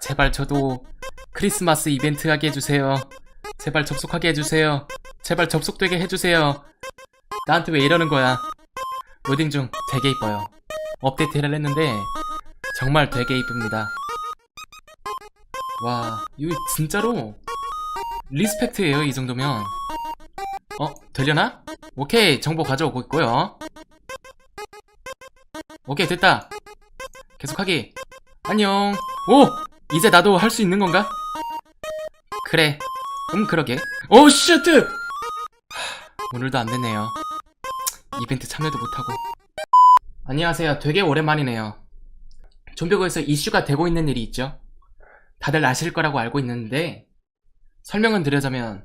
제발 저도 크리스마스 이벤트 하게 해주세요. 제발 접속하게 해주세요. 제발 접속되게 해주세요. 나한테 왜 이러는 거야? 로딩 중 되게 이뻐요. 업데이트를 했는데 정말 되게 이쁩니다. 와, 이거 진짜로 리스펙트예요, 이 정도면. 어, 되려나? 오케이, 정보 가져오고 있고요. 오케이, 됐다. 계속하기. 안녕. 오! 이제 나도 할 수 있는 건가? 그래. 음, 그러게. 오, 슈트! 오늘도 안 됐네요. 이벤트 참여도 못하고. 안녕하세요. 되게 오랜만이네요. 좀비고에서 이슈가 되고 있는 일이 있죠. 다들 아실 거라고 알고 있는데, 설명은 드리자면,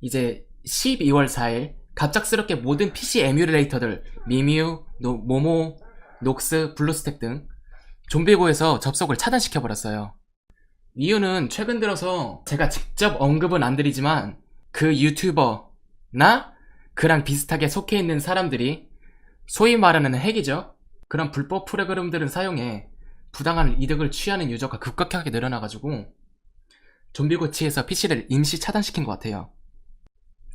이제 12월 4일, 갑작스럽게 모든 PC 에뮬레이터들, 미뮤, 노- 모모, 녹스, 블루스택 등, 좀비고에서 접속을 차단시켜버렸어요. 이유는 최근 들어서 제가 직접 언급은 안 드리지만 그 유튜버나 그랑 비슷하게 속해 있는 사람들이 소위 말하는 핵이죠. 그런 불법 프로그램들을 사용해 부당한 이득을 취하는 유저가 급격하게 늘어나가지고 좀비 고치에서 PC를 임시 차단시킨 것 같아요.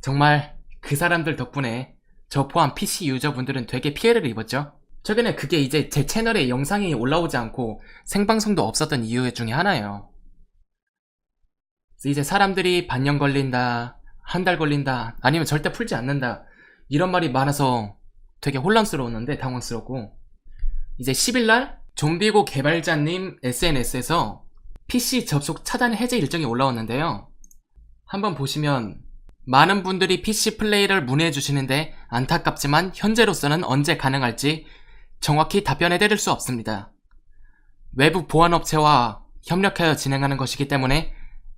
정말 그 사람들 덕분에 저 포함 PC 유저분들은 되게 피해를 입었죠. 최근에 그게 이제 제 채널에 영상이 올라오지 않고 생방송도 없었던 이유 중에 하나예요. 이제 사람들이 반년 걸린다, 한 달 걸린다, 아니면 절대 풀지 않는다, 이런 말이 많아서 되게 혼란스러웠는데 당황스럽고, 이제 10일날 좀비고 개발자님 SNS에서 PC 접속 차단 해제 일정이 올라왔는데요. 한번 보시면 많은 분들이 PC 플레이를 문의해 주시는데 안타깝지만 현재로서는 언제 가능할지 정확히 답변해 드릴 수 없습니다. 외부 보안 업체와 협력하여 진행하는 것이기 때문에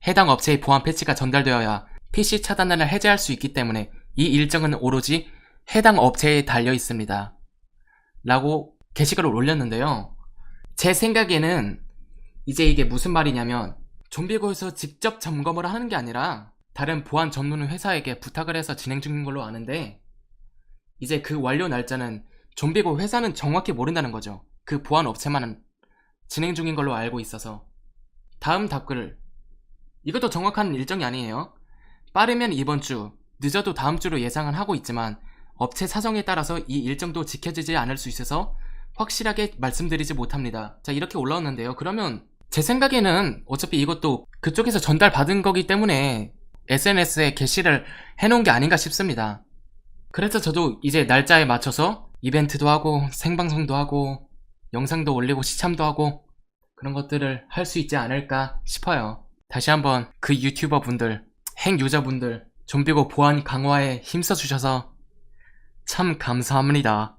해당 업체의 보안 패치가 전달되어야 PC 차단을 해제할 수 있기 때문에 이 일정은 오로지 해당 업체에 달려 있습니다. 라고 게시글을 올렸는데요. 제 생각에는 이제 이게 무슨 말이냐면 좀비고에서 직접 점검을 하는 게 아니라 다른 보안 전문 회사에게 부탁을 해서 진행 중인 걸로 아는데 이제 그 완료 날짜는 좀비고 회사는 정확히 모른다는 거죠. 그 보안 업체만은 진행 중인 걸로 알고 있어서 다음 답글 이것도 정확한 일정이 아니에요. 빠르면 이번 주, 늦어도 다음 주로 예상은 하고 있지만 업체 사정에 따라서 이 일정도 지켜지지 않을 수 있어서 확실하게 말씀드리지 못합니다. 자, 이렇게 올라왔는데요. 그러면 제 생각에는 어차피 이것도 그쪽에서 전달받은 거기 때문에 SNS에 게시를 해놓은 게 아닌가 싶습니다. 그래서 저도 이제 날짜에 맞춰서 이벤트도 하고 생방송도 하고 영상도 올리고 시참도 하고 그런 것들을 할 수 있지 않을까 싶어요. 다시 한번 그 유튜버 분들, 핵 유저분들, 좀비고 보안 강화에 힘써 주셔서 참 감사합니다.